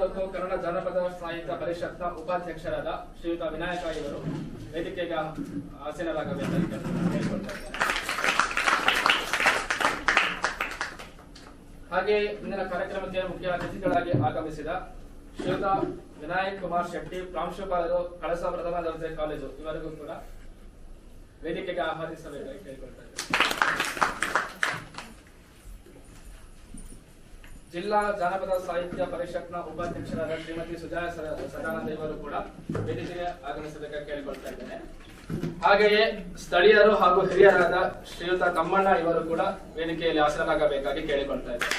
ತಾಲೂಕು ಕನ್ನಡ ಜಾನಪದ ಸಾಹಿತ್ಯ ಪರಿಷತ್ನ ಉಪಾಧ್ಯಕ್ಷರಾದ ಶ್ರೀಯುತ ವಿನಾಯಕ ಇವರು ವೇದಿಕೆಗೆ ಆಸೀನರಾಗಬೇಕು ಹಾಗೆ ಇಂದಿನ ಕಾರ್ಯಕ್ರಮಕ್ಕೆ ಮುಖ್ಯ ಅತಿಥಿಗಳಾಗಿ ಆಗಮಿಸಿದ ಶ್ರೀಯುತ ವಿನಾಯಕ್ ಕುಮಾರ್ ಶೆಟ್ಟಿ, ಪ್ರಾಂಶುಪಾಲರು, ಕಳಸ ಪ್ರಥಮ ದರ್ಜೆ ಕಾಲೇಜು, ಇವರಿಗೂ ಕೂಡ ವೇದಿಕೆಗೆ ಆಹ್ವಾನಿಸಬೇಕಾಗಿ ಕೇಳಿಕೊಳ್ತಾ ಜಿಲ್ಲಾ ಜಾನಪದ ಸಾಹಿತ್ಯ ಪರಿಷತ್ನ ಉಪಾಧ್ಯಕ್ಷರಾದ ಶ್ರೀಮತಿ ಸುಜಾ ಸದಾನಂದ ಇವರು ಕೂಡ ವೇದಿಕೆಗೆ ಆಗಮಿಸಬೇಕ ಕೇಳಿಕೊಳ್ತಾ ಇದ್ದೇನೆ. ಹಾಗೆಯೇ ಸ್ಥಳೀಯರು ಹಾಗೂ ಹಿರಿಯರಾದ ಶ್ರೀಯುತ ತಮ್ಮಣ್ಣ ಇವರು ಕೂಡ ವೇದಿಕೆಯಲ್ಲಿ ಆಸನಾಗಬೇಕಾಗಿ ಕೇಳಿಕೊಳ್ತಾ ಇದ್ದಾರೆ.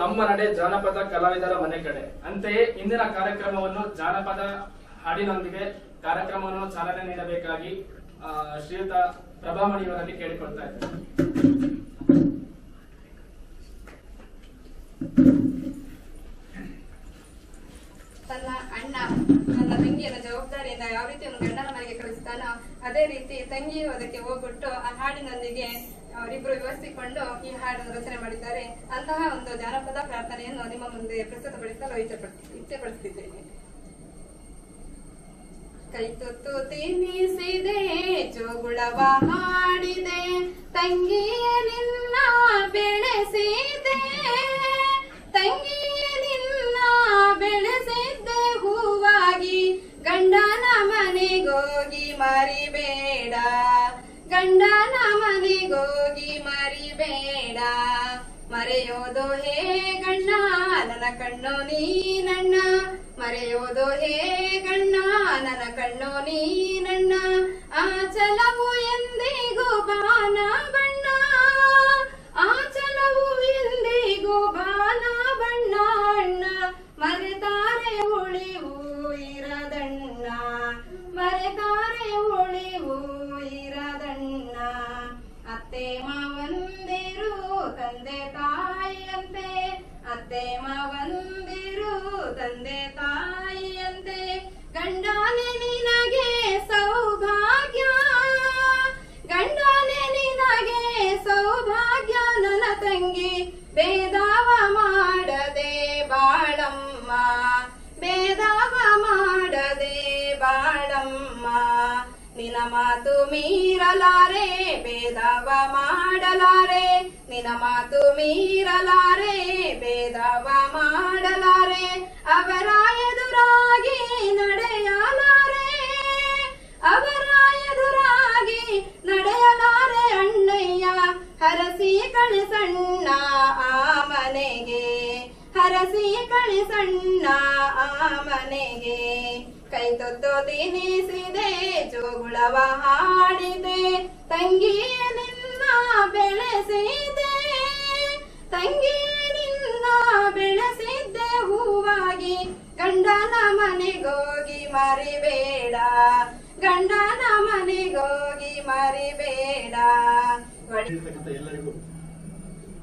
ನಮ್ಮ ನಡೆ ಜಾನಪದ ಕಲಾವಿದರ ಮನೆ ಕಡೆ. ಅಂತೆಯೇ ಇಂದಿನ ಕಾರ್ಯಕ್ರಮವನ್ನು ಜಾನಪದ ಹಾಡಿನೊಂದಿಗೆ ಕಾರ್ಯಕ್ರಮವನ್ನು ಚಾಲನೆ ನೀಡಬೇಕಾಗಿ ಆ, ಶ್ರೀಯುತ ಪ್ರಭಾಮಣಿಯವರಲ್ಲಿ ಕೇಳಿಕೊಳ್ತಾ ತನ್ನ ಅಣ್ಣ ನನ್ನ ತಂಗಿಯನ್ನ ಜವಾಬ್ದಾರಿಯಿಂದ ಯಾವ ರೀತಿ ಒಂದು ಗಂಡನ ಮನೆಗೆ ಕಳಿಸ್ತಾನೋ ಅದೇ ರೀತಿ ತಂಗಿಯು ಅದಕ್ಕೆ ಹೋಗ್ಬಿಟ್ಟು ಆ ಹಾಡಿನೊಂದಿಗೆ ಅವರಿಬ್ರು ವಿವರಿಸಿಕೊಂಡು ಈ ಹಾಡನ್ನು ರಚನೆ ಮಾಡಿದ್ದಾರೆ. ಅಂತಹ ಒಂದು ಜಾನಪದ ಪ್ರಾರ್ಥನೆಯನ್ನು ನಿಮ್ಮ ಮುಂದೆ ಪ್ರಸ್ತುತಪಡಿಸಲು ಇಚ್ಛೆ ಇಚ್ಛೆಪಡಿಸುತ್ತಿದ್ದೇನೆ ಕೈ ತುತ್ತು ತಿನ್ನಿಸಿದೆ ಜೋಗುಳವ ಮಾಡಿದೆ ತಂಗಿಯ ನಿನ್ನ ಬೆಳೆಸಿದೆ. ತಂಗಿಯ ನಿನ್ನ ಬೆಳೆಸಿದ್ದೆ ಹೂವಾಗಿ, ಗಂಡನ ಮನೆಗೋಗಿ ಮರಿಬೇಡ, ಗಂಡನ ಮನೆಗೋಗಿ ಮರಿಬೇಡ. ಮರೆಯೋದು ಹೇ ಗಣ್ಣ, ನನ್ನ ಕಣ್ಣು ನೀನಣ್ಣ ಮರೆಯೋದು ಹೇ ಗಣ್ಣ, ನನ್ನ ಕಣ್ಣು ನೀನಣ್ಣ ಆ ಚಲವು ಎಂದಿಗೂ ಬಾನ ಬಣ್ಣ. ಆ ಚಲವು ಎಂದಿಗೂ ಬಾನ ಬಣ್ಣ ಅಣ್ಣ. ಮರೆತಾರೆ ಉಳಿವು ಇರದಣ್ಣ. ಮರೆತಾರೆ ಉಳಿವು ಇರದಣ್ಣ. ಅತ್ತೆ ಮಾವಂದಿರು ತಂದೆ ತಾಯಿಯಂತೆ ಅತ್ತೆ ಮಾವಂದಿರು ತಂದೆ ತಾಯಿಯಂತೆ ನಿನ ಮಾತು ಮೀರಲಾರೆ, ಭೇದವ ಮಾಡಲಾರೆ. ನಿನ ಮಾತು ಮೀರಲಾರೆ, ಭೇದವ ಮಾಡಲಾರೆ. ಅವರ ಎದುರಾಗಿ ನಡೆಯಲಾರೆ. ಅವರ ಎದುರಾಗಿ ನಡೆಯಲಾರೆ ಅಣ್ಣಯ್ಯ. ಹರಸಿ ಕಳಿಸಣ್ಣ ಆ ಮನೆಗೆ. ಹರಸಿ ಕಳಿಸಣ್ಣ ಆ ಮನೆಗೆ. ಕೈ ತೊತ್ತು ತಿನಿಸಿದೆ ಜೋಗುಳವ ಹಾಡಿದೆ. ತಂಗಿಯ ನಿನ್ನ ಬೆಳೆಸಿದೆ ತಂಗಿಯ ನಿನ್ನ ಬೆಳೆಸಿದ್ದೆ ಹೂವಾಗಿ. ಗಂಡನ ಮನೆಗೋಗಿ ಮರಿಬೇಡ. ಗಂಡನ ಮನೆಗೋಗಿ ಮರಿಬೇಡ. ಎಲ್ಲರಿಗೂ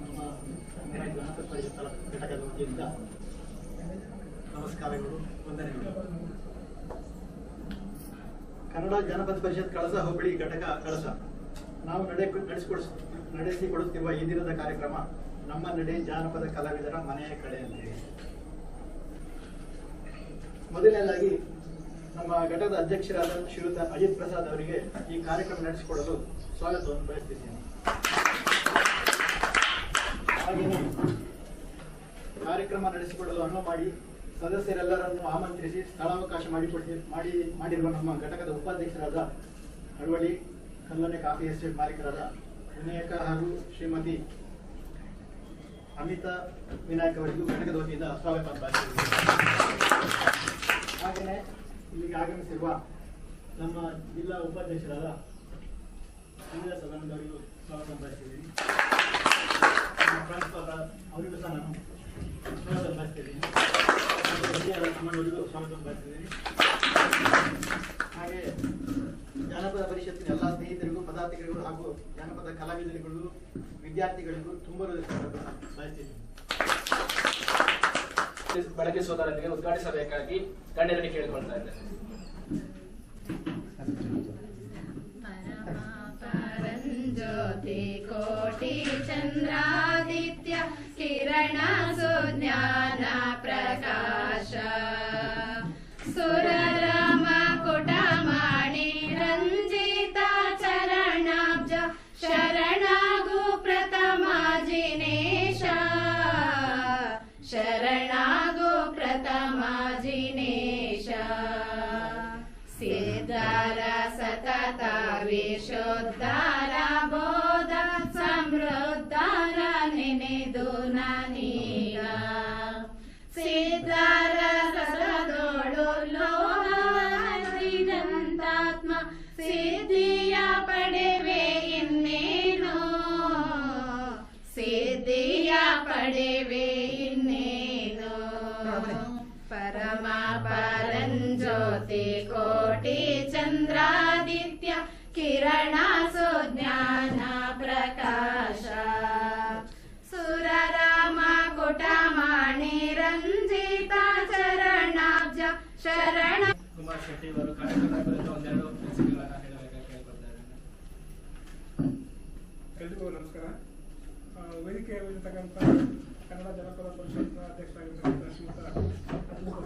ನಮ್ಮ ಕನ್ನಡ ಜಾನಪದ ಪರಿಷತ್ತರ ನಮಸ್ಕಾರಗಳು, ವಂದನೆಗಳು. ಕನ್ನಡ ಜಾನಪದ ಪರಿಷತ್ ಕಳಸ, ಹೋಬಳಿ ಘಟಕ ಕಳಸ. ನಾವು ನಡೆ ನಡೆಸಿಕೊಡಿಸ್, ನಡೆಸಿಕೊಡುತ್ತಿರುವ ಈ ದಿನದ ಕಾರ್ಯಕ್ರಮ ನಮ್ಮ ನಡೆ ಜಾನಪದ ಕಲಾವಿದರ ಮನೆಯ ಕಡೆ ಅಂತ ಮೊದಲನೇದಾಗಿ ನಮ್ಮ ಘಟಕದ ಅಧ್ಯಕ್ಷರಾದ ಶ್ರೀಯುತ ಅಜಿತ್ ಪ್ರಸಾದ್ ಅವರಿಗೆ ಈ ಕಾರ್ಯಕ್ರಮ ನಡೆಸಿಕೊಡಲು ಸ್ವಾಗತವನ್ನು ಬಯಸ್ತಿದ್ದೇನೆ. ಕಾರ್ಯಕ್ರಮ ನಡೆಸಿಕೊಳ್ಳಲು ಅನುವು ಮಾಡಿ ಸದಸ್ಯರೆಲ್ಲರನ್ನು ಆಮಂತ್ರಿಸಿ ಸ್ಥಳಾವಕಾಶ ಮಾಡಿಕೊಟ್ಟಿ ಮಾಡಿ, ಮಾಡಿರುವ ನಮ್ಮ ಘಟಕದ ಉಪಾಧ್ಯಕ್ಷರಾದ ಹಳುವಳ್ಳಿ ಕಲ್ಲನೆ ಕಾಫಿ ಎಸ್ಟೇಟ್ ಮಾಲೀಕರಾದ ವಿನಾಯಕ ಹಾಗೂ ಶ್ರೀಮತಿ ಅಮಿತಾ ವಿನಾಯಕ್ ಅವರಿಗೂ ಘಟಕದ ವತಿಯಿಂದ ಸ್ವಾಗತ ಹಾಗೆಯೇ ಇಲ್ಲಿಗೆ ಆಗಮಿಸಿರುವ ನಮ್ಮ ಜಿಲ್ಲಾ ಉಪಾಧ್ಯಕ್ಷರಾದ ಅನಿಲ ಸದಾನಂದ ಅವರಿಗೂ ಸ್ವಾಗತ ಪ್ರಾಂಶುಪಾಲ ಅವರಿಗೂ ಸಹ ನಾನು ಹಾಗೆ ಜಾನಪದ ಪರಿಷತ್ತಿನ ಎಲ್ಲ ಸ್ನೇಹಿತರಿಗೂ ಪದಾರ್ಥಿಗಳಿಗೂ ಹಾಗೂ ಜಾನಪದ ಕಲಾವಿದರಿಗೂ ವಿದ್ಯಾರ್ಥಿಗಳಿಗೂ ತುಂಬ ಬಳಕೆ ಬಳಗಿಸುವುದರೊಂದಿಗೆ ಉದ್ಘಾಟಿಸಬೇಕಾಗಿ ಗಣ್ಯರಲ್ಲಿ ಕೇಳಿಕೊಳ್ತಾ ಇದ್ದೇನೆ. ಕೋಟಿ ಪರಂಧಾಮ ज्योति कोटि चन्द्रादित्य किरण सुज्ञान प्रकाश. सुररम कुटमणि रञ्जिता चरणाब्ज शरणागु प्रथमा जिनेश. शरणागु प्रथमा जिनेश. सिद्धार सतता विशुद्धार ಶೆಟ್ಟಿ ಅವರು ಕಾರ್ಯಕ್ರಮದ ಕುರಿತು ಒಂದೆರಡು ಅನಿಸಿಕೆಗಳನ್ನ ಹೇಳಬೇಕಾಗಿ ಕೇಳ್ಕೊಳ್ತಾ ಇದ್ದೇನೆ. ಎಲ್ರಿಗೂ ನಮಸ್ಕಾರ. ಆ, ವೇದಿಕೆಯಲ್ಲಿರ್ತಕ್ಕಂಥ ಕನ್ನಡ ಜನಪದ ಪರಿಷತ್ನ ಅಧ್ಯಕ್ಷರಾಗಿರ್ತಕ್ಕಂಥ ಶ್ರೀಯುತ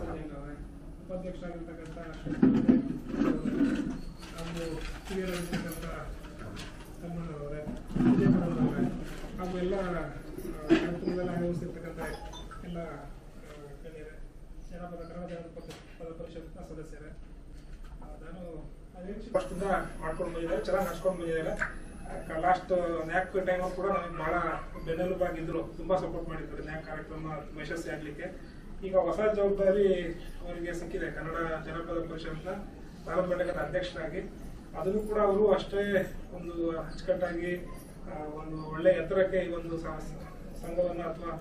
ಜೈನ್ ಅವರೇ ಉಪಾಧ್ಯಕ್ಷರಾಗಿರ್ತಕ್ಕಂಥ ಹಾಗೂ ಹಿರಿಯರಾಗಿರ್ತಕ್ಕಂಥ ತಮ್ಮಣ್ಣವರೇ ವಿಜಯಪುರದವರೇ ಹಾಗೂ ಎಲ್ಲ ಕಾರ್ಯಕ್ರಮದಲ್ಲಿ ಆಗಮಿಸಿರ್ತಕ್ಕಂಥ ಎಲ್ಲ ಗಣ್ಯರೇ ಜನಪದ ಕನ್ನಡ ಜನಪದ ಪದ ಪರಿಷತ್ನ ಸದಸ್ಯರೇ. ನಾನು ಇಂದ ಮಾಡ್ಕೊಂಡು ಬಂದಿದ್ದಾರೆ ಚೆನ್ನಾಗಿ ನಡ್ಸ್ಕೊಂಡು ಬಂದಿದ್ದಾರೆ ಲಾಸ್ಟ್ ನ್ಯಾಕ್ ಟೈಮ್ ಕೂಡ ನನಗೆ ಬಹಳ ಬೆನ್ನೆಲುಬಾಗಿದ್ರು ತುಂಬಾ ಸಪೋರ್ಟ್ ಮಾಡಿದ್ರು ನ್ಯಾಕ್ ಕಾರ್ಯಕ್ರಮ ಯಶಸ್ವಿ ಆಗ್ಲಿಕ್ಕೆ. ಈಗ ಹೊಸ ಜವಾಬ್ದಾರಿ ಅವರಿಗೆ ಸಿಕ್ಕಿದೆ, ಕನ್ನಡ ಜನಪದ ಪರಿಷತ್ನ ತಾಲೂಕು ಘಟಕದ ಅಧ್ಯಕ್ಷರಾಗಿ. ಅದನ್ನು ಕೂಡ ಅವರು ಅಷ್ಟೇ ಒಂದು ಅಚ್ಚುಕಟ್ಟಾಗಿ ಒಂದು ಒಳ್ಳೆ ಎತ್ತರಕ್ಕೆ ಈ ಒಂದು ಸಂಘವನ್ನು ಅಥವಾ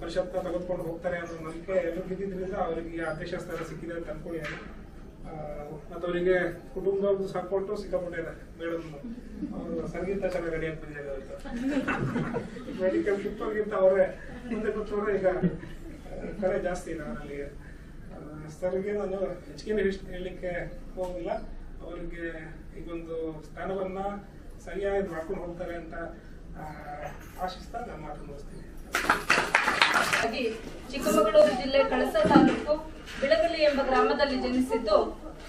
ಪರಿಷತ್ನ ತೆಗೆದುಕೊಂಡು ಹೋಗ್ತಾರೆ ಅನ್ನೋ ನಂಬಿಕೆ ಎಲ್ಲರೂ ಬಿದ್ದಿದ್ರಿಂದ ಅವರಿಗೆ ಅಧ್ಯಕ್ಷ ಸ್ಥಾನ ಸಿಕ್ಕಿದೆ ಅಂತ ಅನ್ಕೊಂಡಿದ್ದೀನಿ. ಆ, ಮತ್ತು ಅವರಿಗೆ ಕುಟುಂಬದ ಸಪೋರ್ಟು ಸಿಕ್ಕಾಪಟ್ಟೆ ಮೇಡಮ್ ಅವರು ಸಂಗೀತ ಚೆನ್ನಾಗಿ ರೆಡಿ ಇವತ್ತು ಮೆಡಿಕಲ್ ಗಿಂತ ಅವರೇ ಮುಂದೆ ಕೂತ್ಕೊಂಡ್ರೆ ಈಗ ಕರೆ ಜಾಸ್ತಿ ಇದೆ ಅವರಲ್ಲಿ ಸರ್ಗೆ ನಾನು ಹೆಚ್ಚಿಗೆ ಹೇಳಲಿಕ್ಕೆ ಹೋಗಿಲ್ಲ. ಅವರಿಗೆ ಈಗೊಂದು ಸ್ಥಾನವನ್ನ ಸರಿಯಾಗಿ ಮಾಡ್ಕೊಂಡು ಹೋಗ್ತಾರೆ ಅಂತ ಆಶಿಸ್ತಾ ನಾನು ಮಾತು ಚಿಕ್ಕಮಗಳೂರು ಜಿಲ್ಲೆ ಕಳಸ ತಾಲೂಕು ಬಿಳಗಲಿ ಎಂಬ ಗ್ರಾಮದಲ್ಲಿ ಜನಿಸಿದ್ದು,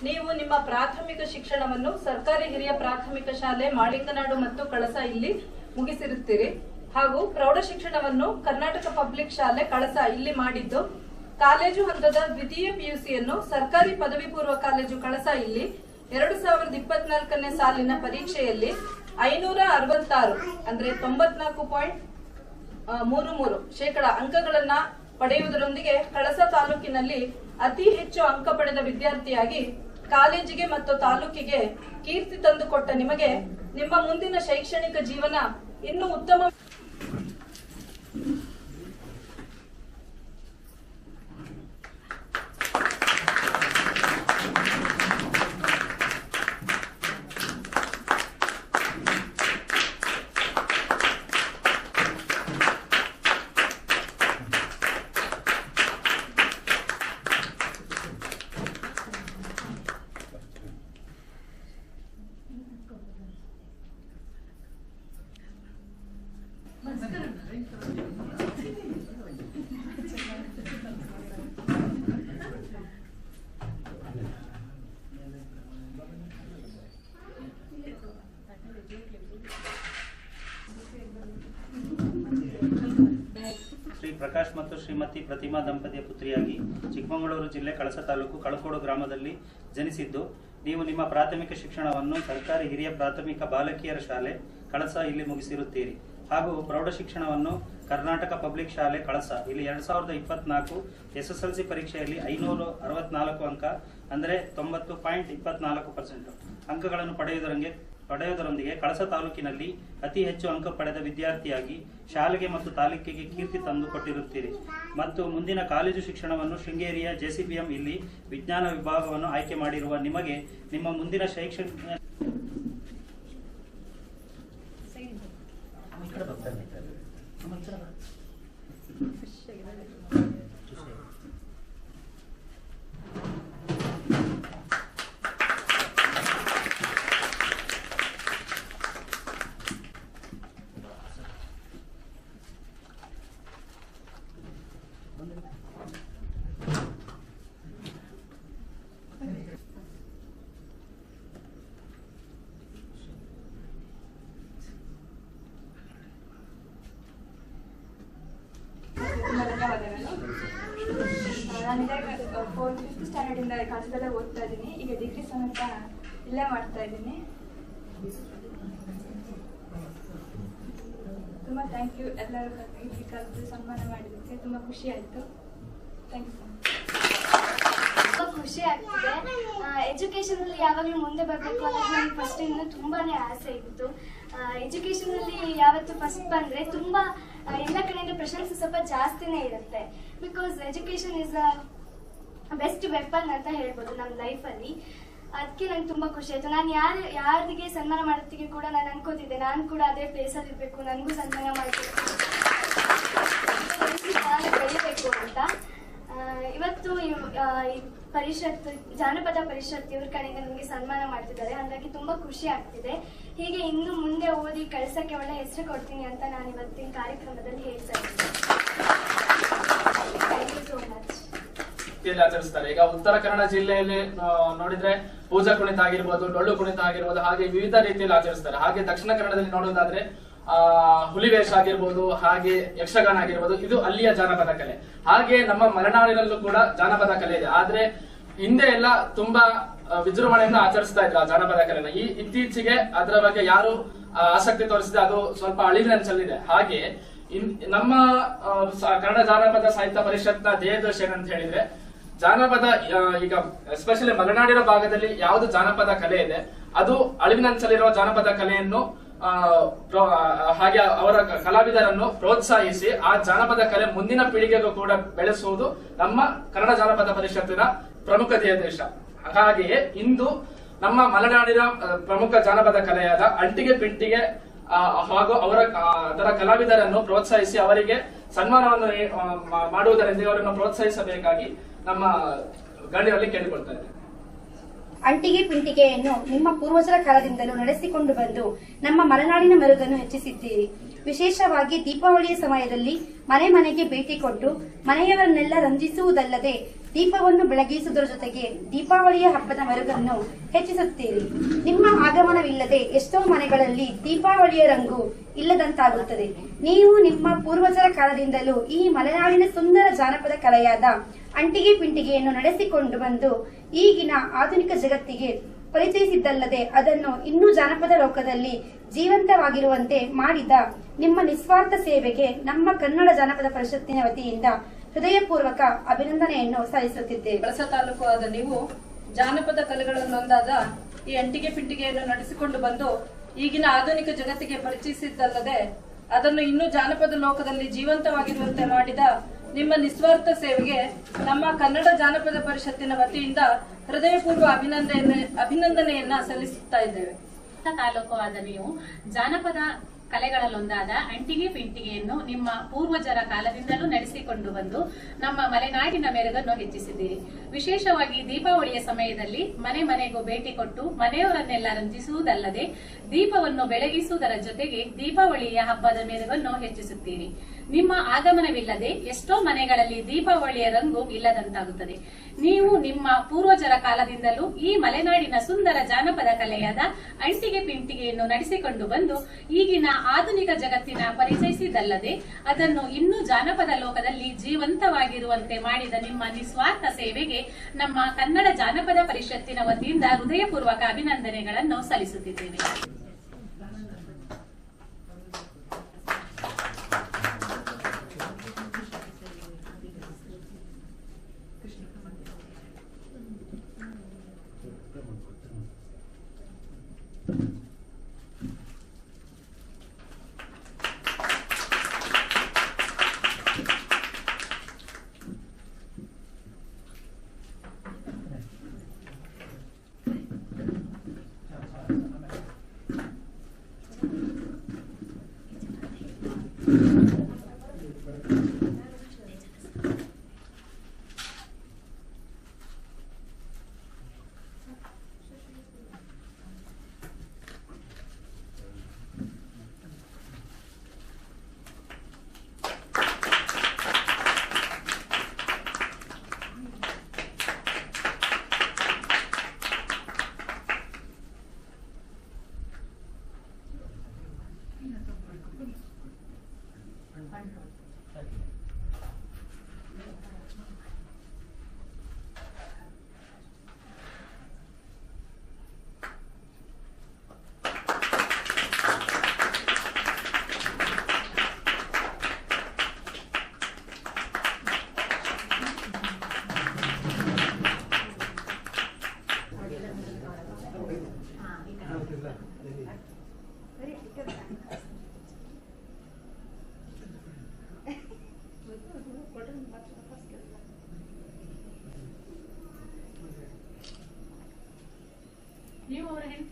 ನೀವು ನಿಮ್ಮ ಪ್ರಾಥಮಿಕ ಶಿಕ್ಷಣವನ್ನು ಸರ್ಕಾರಿ ಹಿರಿಯ ಪ್ರಾಥಮಿಕ ಶಾಲೆ ಮಾಳಿಂಗನಾಡು ಮತ್ತು ಕಳಸ ಇಲ್ಲಿ ಮುಗಿಸಿರುತ್ತೀರಿ. ಹಾಗೂ ಪ್ರೌಢ ಶಿಕ್ಷಣವನ್ನು ಕರ್ನಾಟಕ ಪಬ್ಲಿಕ್ ಶಾಲೆ ಕಳಸ ಇಲ್ಲಿ ಮಾಡಿದ್ದು. ಕಾಲೇಜು ಹಂತದ ದ್ವಿತೀಯ ಪಿಯುಸಿಯನ್ನು ಸರ್ಕಾರಿ ಪದವಿ ಪೂರ್ವ ಕಾಲೇಜು ಕಳಸ ಇಲ್ಲಿ ಎರಡು ಸಾವಿರದ ಇಪ್ಪತ್ನಾಲ್ಕನೇ ಸಾಲಿನ ಪರೀಕ್ಷೆಯಲ್ಲಿ ಐನೂರ ಅರವತ್ತಾರು, ಅಂದ್ರೆ ತೊಂಬತ್ನಾಲ್ಕು ಪಾಯಿಂಟ್ ಮೂರು ಮೂರು ಶೇಕಡ ಅಂಕಗಳನ್ನ ಪಡೆಯುವುದರೊಂದಿಗೆ ಕಳಸ ತಾಲೂಕಿನಲ್ಲಿ ಅತಿ ಹೆಚ್ಚು ಅಂಕ ಪಡೆದ ವಿದ್ಯಾರ್ಥಿಯಾಗಿ ಕಾಲೇಜಿಗೆ ಮತ್ತು ತಾಲೂಕಿಗೆ ಕೀರ್ತಿ ತಂದುಕೊಟ್ಟ ನಿಮಗೆ ನಿಮ್ಮ ಮುಂದಿನ ಶೈಕ್ಷಣಿಕ ಜೀವನ ಇನ್ನೂ ಉತ್ತಮ ಶ್ರೀ ಪ್ರಕಾಶ್ ಮತ್ತು ಶ್ರೀಮತಿ ಪ್ರತಿಮಾ ದಂಪತಿಯ ಪುತ್ರಿಯಾಗಿ ಚಿಕ್ಕಮಗಳೂರು ಜಿಲ್ಲೆ ಕಳಸ ತಾಲೂಕು ಕಳಕೋಡು ಗ್ರಾಮದಲ್ಲಿ ಜನಿಸಿದ್ದು, ನೀವು ನಿಮ್ಮ ಪ್ರಾಥಮಿಕ ಶಿಕ್ಷಣವನ್ನು ಸರ್ಕಾರಿ ಹಿರಿಯ ಪ್ರಾಥಮಿಕ ಬಾಲಕಿಯರ ಶಾಲೆ ಕಳಸ ಇಲ್ಲಿ ಮುಗಿಸಿರುತ್ತೀರಿ. ಹಾಗೂ ಪ್ರೌಢ ಶಿಕ್ಷಣವನ್ನು ಕರ್ನಾಟಕ ಪಬ್ಲಿಕ್ ಶಾಲೆ ಕಳಸ. ಇಲ್ಲಿ ಎರಡ್ ಸಾವಿರದ ಇಪ್ಪತ್ನಾಲ್ಕು ಎಸ್ ಎಸ್ ಎಲ್ ಸಿ ಪರೀಕ್ಷೆಯಲ್ಲಿ ಐನೂರು ಅರವತ್ನಾಲ್ಕು ಅಂಕ, ಅಂದರೆ ತೊಂಬತ್ತು ಪಾಯಿಂಟ್ ಇಪ್ಪತ್ನಾಲ್ಕು ಪರ್ಸೆಂಟ್ ಅಂಕಗಳನ್ನು ಪಡೆಯುವುದರಂಗೆ, ಪಡೆಯುವುದರೊಂದಿಗೆ ಕಳಸ ತಾಲೂಕಿನಲ್ಲಿ ಅತಿ ಹೆಚ್ಚು ಅಂಕ ಪಡೆದ ವಿದ್ಯಾರ್ಥಿಯಾಗಿ ಶಾಲೆಗೆ ಮತ್ತು ತಾಲೂಕಿಗೆ ಕೀರ್ತಿ ತಂದುಕೊಟ್ಟಿರುತ್ತೀರಿ. ಮತ್ತು ಮುಂದಿನ ಕಾಲೇಜು ಶಿಕ್ಷಣವನ್ನು ಶೃಂಗೇರಿಯ ಜೆಸಿಬಿಎಂ ಇಲ್ಲಿ ವಿಜ್ಞಾನ ವಿಭಾಗವನ್ನು ಆಯ್ಕೆ ಮಾಡಿರುವ ನಿಮಗೆ ನಿಮ್ಮ ಮುಂದಿನ ಶೈಕ್ಷಣಿಕ ಇಲ್ಲೇ ಮಾಡ್ತಾ ಇದ್ದೀನಿ. ತುಂಬ ಥ್ಯಾಂಕ್ ಯು ಎಲ್ಲರೂ ಇಲ್ಲಿ ಕಲಿತು ಸನ್ಮಾನ ಮಾಡಿದ್ದಕ್ಕೆ ತುಂಬ ಖುಷಿ ಆಯಿತು. ಥ್ಯಾಂಕ್ ಯು ತುಂಬ ಖುಷಿ ಆಗ್ತಿದೆ. ಎಜುಕೇಶನ್ ಅಲ್ಲಿ ಯಾವಾಗಲೂ ಮುಂದೆ ಬರಬೇಕು ಅನ್ನೋದು ಫಸ್ಟ್ ಇಂದ ತುಂಬಾನೇ ಆಸೆ ಇತ್ತು. ಎಜುಕೇಶನ್ ಅಲ್ಲಿ ಯಾವತ್ತು ಫಸ್ಟ್ ಬಂದ್ರೆ ತುಂಬಾ ಎಲ್ಲ ಕಡೆಯಿಂದ ಪ್ರಶಂಸೆ ಸ್ವಲ್ಪ ಜಾಸ್ತಿನೇ ಇರುತ್ತೆ. Because education is a best weapon ಅಂತ ಹೇಳ್ಬೋದು ನಮ್ಮ ಲೈಫಲ್ಲಿ ಅದಕ್ಕೆ ನಂಗೆ ತುಂಬ ಖುಷಿ ಆಯ್ತು. ನಾನು ಯಾರು ಯಾರಿಗೆ ಸನ್ಮಾನ ಮಾಡೋದಕ್ಕೆ ಕೂಡ ನಾನು ಅನ್ಕೋತಿದ್ದೆ. ನಾನು ಕೂಡ ಅದೇ ಪ್ಲೇಸಲ್ಲಿ ಇರಬೇಕು. ನನಗೂ ಸನ್ಮಾನ ಮಾಡಬೇಕು. ಬೆಳಿಬೇಕು ಅಂತ. ಇವತ್ತು ಪರಿಷತ್ ಜಾನಪದ ಪರಿಷತ್ ಇವ್ರ ಕಡೆಯಿಂದ ನಮಗೆ ಸನ್ಮಾನ ಮಾಡ್ತಿದ್ದಾರೆ. ಹಾಗಾಗಿ ತುಂಬಾ ಖುಷಿ ಆಗ್ತಿದೆ. ಹೀಗೆ ಇನ್ನು ಮುಂದೆ ಓದಿ ಕಳ್ಸಕ್ಕೆ ಒಳ್ಳೆ ಹೆಸರು ಕೊಡ್ತೀನಿ ಅಂತ ನಾನು ಇವತ್ತಿನ ಕಾರ್ಯಕ್ರಮದಲ್ಲಿ ಹೇಳ್ತಾ ಇದ್ದೀನಿ. ಥ್ಯಾಂಕ್ ಯು ಸೋ ಮಚ್ ರೀತಿಯಲ್ಲಿ ಆಚರಿಸ್ತಾರೆ. ಈಗ ಉತ್ತರ ಕನ್ನಡ ಜಿಲ್ಲೆಯಲ್ಲಿ ನೋಡಿದ್ರೆ ಪೂಜಾ ಕುಣಿತ ಆಗಿರ್ಬೋದು, ಡೊಳ್ಳು ಕುಣಿತ ಆಗಿರ್ಬೋದು, ಹಾಗೆ ವಿವಿಧ ರೀತಿಯಲ್ಲಿ ಆಚರಿಸ್ತಾರೆ. ಹಾಗೆ ದಕ್ಷಿಣ ಕನ್ನಡದಲ್ಲಿ ನೋಡೋದಾದ್ರೆ ಆ, ಹುಲಿವೇಷ ಆಗಿರ್ಬೋದು, ಹಾಗೆ ಯಕ್ಷಗಾನ ಆಗಿರ್ಬೋದು, ಇದು ಅಲ್ಲಿಯ ಜಾನಪದ ಕಲೆ. ಹಾಗೆ ನಮ್ಮ ಮಲೆನಾಡಿನಲ್ಲೂ ಕೂಡ ಜಾನಪದ ಕಲೆ ಇದೆ. ಆದ್ರೆ ಹಿಂದೆ ಎಲ್ಲ ತುಂಬಾ ವಿಜೃಂಭಣೆಯಿಂದ ಆಚರಿಸ್ತಾ ಇದ್ರು ಆ ಜಾನಪದ ಕಲೆನ. ಈ ಇತ್ತೀಚೆಗೆ ಅದರ ಬಗ್ಗೆ ಯಾರು ಆಸಕ್ತಿ ತೋರಿಸಿದೆ, ಅದು ಸ್ವಲ್ಪ ಅಳಿವಿನಂಚಲ್ಲಿದೆ ಹಾಗೆ ನಮ್ಮ ಕನ್ನಡ ಜಾನಪದ ಸಾಹಿತ್ಯ ಪರಿಷತ್ನ ಧ್ಯೇಯದೃಶ್ಯ ಏನಂತ ಹೇಳಿದ್ರೆ ಜಾನಪದ ಈಗ ಎಸ್ಪೆಷಲಿ ಮಲೆನಾಡಿನ ಭಾಗದಲ್ಲಿ ಯಾವುದು ಜಾನಪದ ಕಲೆ ಇದೆ, ಅದು ಅಳಿವಿನಂಚಲಿರುವ ಜಾನಪದ ಕಲೆಯನ್ನು ಹಾಗೆ ಅವರ ಕಲಾವಿದರನ್ನು ಪ್ರೋತ್ಸಾಹಿಸಿ ಆ ಜಾನಪದ ಕಲೆ ಮುಂದಿನ ಪೀಳಿಗೆಗೂ ಕೂಡ ಬೆಳೆಸುವುದು ನಮ್ಮ ಕನ್ನಡ ಜಾನಪದ ಪರಿಷತ್ತಿನ ಪ್ರಮುಖ ದೇಶ. ಹಾಗೆಯೇ ಇಂದು ನಮ್ಮ ಮಲೆನಾಡಿನ ಪ್ರಮುಖ ಜಾನಪದ ಕಲೆಯಾದ ಅಂಟಿಗೆ ಪಿಂಟಿಗೆ ಹಾಗೂ ಅವರ ಅದರ ಕಲಾವಿದರನ್ನು ಪ್ರೋತ್ಸಾಹಿಸಿ ಅವರಿಗೆ ಸನ್ಮಾನವನ್ನು ಮಾಡುವುದರಿಂದ ಅವರನ್ನು ಪ್ರೋತ್ಸಾಹಿಸಬೇಕಾಗಿ ನಮ್ಮ ಗಣ್ಯರಲ್ಲಿ ಕೇಳಿಕೊಳ್ತಾರೆ ಅಂಟಿಗೆ ಪಿಂಟಿಗೆಯನ್ನು ನಿಮ್ಮ ಪೂರ್ವಜರ ಕಾಲದಿಂದಲೂ ನಡೆಸಿಕೊಂಡು ಬಂದು ನಮ್ಮ ಮಲೆನಾಡಿನ ಮೆರುಗನ್ನು ಹೆಚ್ಚಿಸಿದ್ದೀರಿ. ವಿಶೇಷವಾಗಿ ದೀಪಾವಳಿಯ ಸಮಯದಲ್ಲಿ ಮನೆ ಮನೆಗೆ ಭೇಟಿ ಕೊಟ್ಟು ಮನೆಯವರನ್ನೆಲ್ಲ ರಂಜಿಸುವುದಲ್ಲದೆ ದೀಪವನ್ನು ಬೆಳಗಿಸುವುದರ ಜೊತೆಗೆ ದೀಪಾವಳಿಯ ಹಬ್ಬದ ಮೆರುಗನ್ನು ಹೆಚ್ಚಿಸುತ್ತೀರಿ. ನಿಮ್ಮ ಆಗಮನವಿಲ್ಲದೆ ಎಷ್ಟೋ ಮನೆಗಳಲ್ಲಿ ದೀಪಾವಳಿಯ ರಂಗು ಇಲ್ಲದಂತಾಗುತ್ತದೆ. ನೀವು ನಿಮ್ಮ ಪೂರ್ವಜರ ಕಾಲದಿಂದಲೂ ಈ ಮಲೆನಾಡಿನ ಸುಂದರ ಜಾನಪದ ಕಲೆಯಾದ ಅಂಟಿಗೆ ಪಿಂಟಿಗೆಯನ್ನು ನಡೆಸಿಕೊಂಡು ಬಂದು ಈಗಿನ ಆಧುನಿಕ ಜಗತ್ತಿಗೆ ಪರಿಚಯಿಸಿದ್ದಲ್ಲದೆ ಅದನ್ನು ಇನ್ನೂ ಜಾನಪದ ಲೋಕದಲ್ಲಿ ಜೀವಂತವಾಗಿರುವಂತೆ ಮಾಡಿದ ನಿಮ್ಮ ನಿಸ್ವಾರ್ಥ ಸೇವೆಗೆ ನಮ್ಮ ಕನ್ನಡ ಜಾನಪದ ಪರಿಷತ್ತಿನ ವತಿಯಿಂದ ಹೃದಯಪೂರ್ವಕ ಅಭಿನಂದನೆಯನ್ನು ಸಲ್ಲಿಸುತ್ತಿದ್ದೇವೆ ಕಳಸ ತಾಲೂಕು ಆದ ನೀವು ಜಾನಪದ ಕಲೆಗಳನ್ನೊಂದಾದ ಈ ಅಂಟಿಗೆ ಪಿಂಟಿಗೆಯನ್ನು ನಡೆಸಿಕೊಂಡು ಬಂದು ಈಗಿನ ಆಧುನಿಕ ಜಗತ್ತಿಗೆ ಪರಿಚಯಿಸಿದ್ದಲ್ಲದೆ ಅದನ್ನು ಇನ್ನೂ ಜಾನಪದ ಲೋಕದಲ್ಲಿ ಜೀವಂತವಾಗಿರುವಂತೆ ಮಾಡಿದ ನಿಮ್ಮ ನಿಸ್ವಾರ್ಥ ಸೇವೆಗೆ ನಮ್ಮ ಕನ್ನಡ ಜಾನಪದ ಪರಿಷತ್ತಿನ ವತಿಯಿಂದ ಹೃದಯಪೂರ್ವ ಅಭಿನಂದನೆ ಅಭಿನಂದನೆಯನ್ನ ಸಲ್ಲಿಸುತ್ತಾ ಇದ್ದೇವೆ. ತಾಲೂಕು ಆದ ನೀವು ಜಾನಪದ ಕಲೆಗಳಲ್ಲೊಂದಾದ ಅಂಟಿಗೆ ಪಿಂಟಿಗೆಯನ್ನು ನಿಮ್ಮ ಪೂರ್ವಜರ ಕಾಲದಿಂದಲೂ ನಡೆಸಿಕೊಂಡು ಬಂದು ನಮ್ಮ ಮಲೆನಾಡಿನ ಮೆರುಗನ್ನು ಹೆಚ್ಚಿಸಿದ್ದೀರಿ. ವಿಶೇಷವಾಗಿ ದೀಪಾವಳಿಯ ಸಮಯದಲ್ಲಿ ಮನೆ ಮನೆಗೂ ಭೇಟಿ ಕೊಟ್ಟು ಮನೆಯವರನ್ನೆಲ್ಲ ರಂಜಿಸುವುದಲ್ಲದೆ ದೀಪವನ್ನು ಬೆಳಗಿಸುವುದರ ಜೊತೆಗೆ ದೀಪಾವಳಿಯ ಹಬ್ಬದ ಮೆರುಗನ್ನು ಹೆಚ್ಚಿಸುತ್ತೀರಿ. ನಿಮ್ಮ ಆಗಮನವಿಲ್ಲದೆ ಎಷ್ಟೋ ಮನೆಗಳಲ್ಲಿ ದೀಪಾವಳಿಯ ರಂಗು ಇಲ್ಲದಂತಾಗುತ್ತದೆ. ನೀವು ನಿಮ್ಮ ಪೂರ್ವಜರ ಕಾಲದಿಂದಲೂ ಈ ಮಲೆನಾಡಿನ ಸುಂದರ ಜಾನಪದ ಕಲೆಯಾದ ಅಂಟಿಗೆ ಪಿಂಟಿಗೆಯನ್ನು ನಡೆಸಿಕೊಂಡು ಬಂದು ಈಗಿನ ಆಧುನಿಕ ಜಗತ್ತಿನ ಪರಿಚಯಿಸಿದ್ದಲ್ಲದೆ ಅದನ್ನು ಇನ್ನೂ ಜಾನಪದ ಲೋಕದಲ್ಲಿ ಜೀವಂತವಾಗಿರುವಂತೆ ಮಾಡಿದ ನಿಮ್ಮ ನಿಸ್ವಾರ್ಥ ಸೇವೆಗೆ ನಮ್ಮ ಕನ್ನಡ ಜಾನಪದ ಪರಿಷತ್ತಿನ ವತಿಯಿಂದ ಹೃದಯಪೂರ್ವಕ ಅಭಿನಂದನೆಗಳನ್ನು ಸಲ್ಲಿಸುತ್ತಿದ್ದೇವೆ.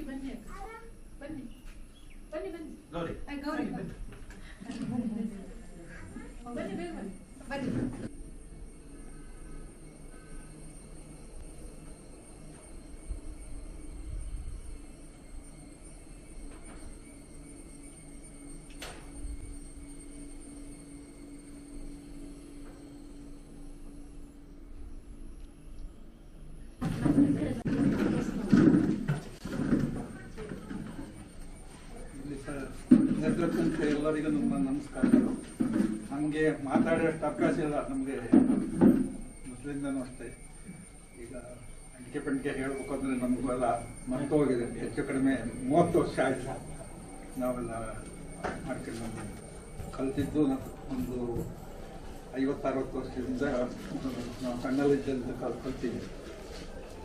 treatment, if ನೇತೃತ್ವಕ್ಕೆ ಎಲ್ಲರಿಗೂ ನಮ್ಮ ನಮಸ್ಕಾರಗಳು ನಮಗೆ ಮಾತಾಡೋಷ್ಟು ಅವಕಾಶ ಇಲ್ಲ, ನಮಗೆ ಮೊದಲಿಂದನೂ ಅಷ್ಟೇ. ಈಗ ಅಂಟಿಕೆ ಪಂಟಿಕೆ ಹೇಳ್ಬೇಕು ಅಂದರೆ ನಮಗೂ ಎಲ್ಲ ಮರ್ತೋಗಿದೆ ಹೆಚ್ಚು ಕಡಿಮೆ ಮೂವತ್ತು ವರ್ಷ ಆಯ್ತು ನಾವೆಲ್ಲ ಮಾಡ್ಕೊಂಡು ಬಂದಿದ್ದು ಕಲ್ತಿದ್ದು ಒಂದು ಐವತ್ತರವತ್ತು ವರ್ಷದಿಂದ ನಾವು ಸಣ್ಣಲ್ಲಿದ್ದಂತ ಕಲ್ತೀವಿ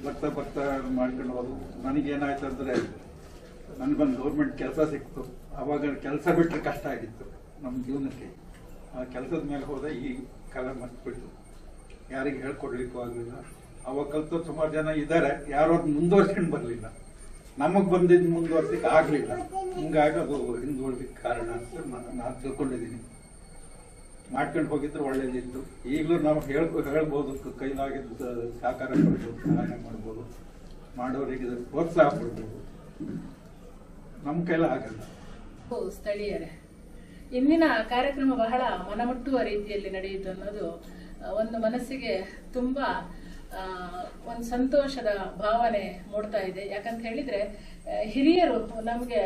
ಭಕ್ತ ಬರ್ತಾ ಮಾಡ್ಕೊಂಡು ಹೋದು ನನಗೇನಾಯ್ತು ಅಂದರೆ ನನಗೊಂದು ಗೌರ್ಮೆಂಟ್ ಕೆಲಸ ಸಿಕ್ತು. ಅವಾಗ ಕೆಲಸ ಬಿಟ್ಟರೆ ಕಷ್ಟ ಆಗಿತ್ತು ನಮ್ಮ ಜೀವನಕ್ಕೆ. ಆ ಕೆಲಸದ ಮೇಲೆ ಹೋದ, ಈ ಕಾಲ ಮರ್ತು ಯಾರಿಗೆ ಹೇಳ್ಕೊಡ್ಲಿಕ್ಕೂ ಆಗಲಿಲ್ಲ. ಅವಾಗ ಕಲ್ತು ಸುಮಾರು ಜನ ಇದ್ದಾರೆ ಯಾರು ಅದು ಮುಂದುವರ್ಸ್ಕೊಂಡು ಬರಲಿಲ್ಲ. ನಮಗೆ ಬಂದಿದ್ದು ಮುಂದುವರ್ಸಕ್ಕೆ ಆಗಲಿಲ್ಲ. ಹಿಂಗಾಗಿ ಅದು ಹಿಂದುಳಿದಕ್ಕೆ ಕಾರಣ ಅಂತ ನಾನು ನಾನು ತಿಳ್ಕೊಂಡಿದ್ದೀನಿ ಮಾಡ್ಕೊಂಡು ಹೋಗಿದ್ರೆ ಒಳ್ಳೇದಿತ್ತು. ಈಗಲೂ ನಾವು ಹೇಳ್ ಹೇಳ್ಬೋದು ಕೈಲಾಗಿದ್ದ ಸಹಕಾರ ಕೊಡ್ಬೋದು, ಸಹಾಯ ಮಾಡ್ಬೋದು. ಮಾಡೋರಿಗೆ ಪ್ರೋತ್ಸಾಹ ಕೊಡ್ಬೋದು. ನಮ್ಮ ಕೈಲ ಆಗಲ್ಲ. ಸ್ಥಳೀಯರೇ. ಇಂದಿನ ಕಾರ್ಯಕ್ರಮ ಬಹಳ ಮನಮುಟ್ಟುವ ರೀತಿಯಲ್ಲಿ ನಡೆಯಿತು ಅನ್ನೋದು ಒಂದು ಮನಸ್ಸಿಗೆ ತುಂಬಾ ಒಂದು ಸಂತೋಷದ ಭಾವನೆ ಮೂಡ್ತಾ ಇದೆ. ಯಾಕಂತ ಹೇಳಿದ್ರೆ ಹಿರಿಯರು ನಮಗೆ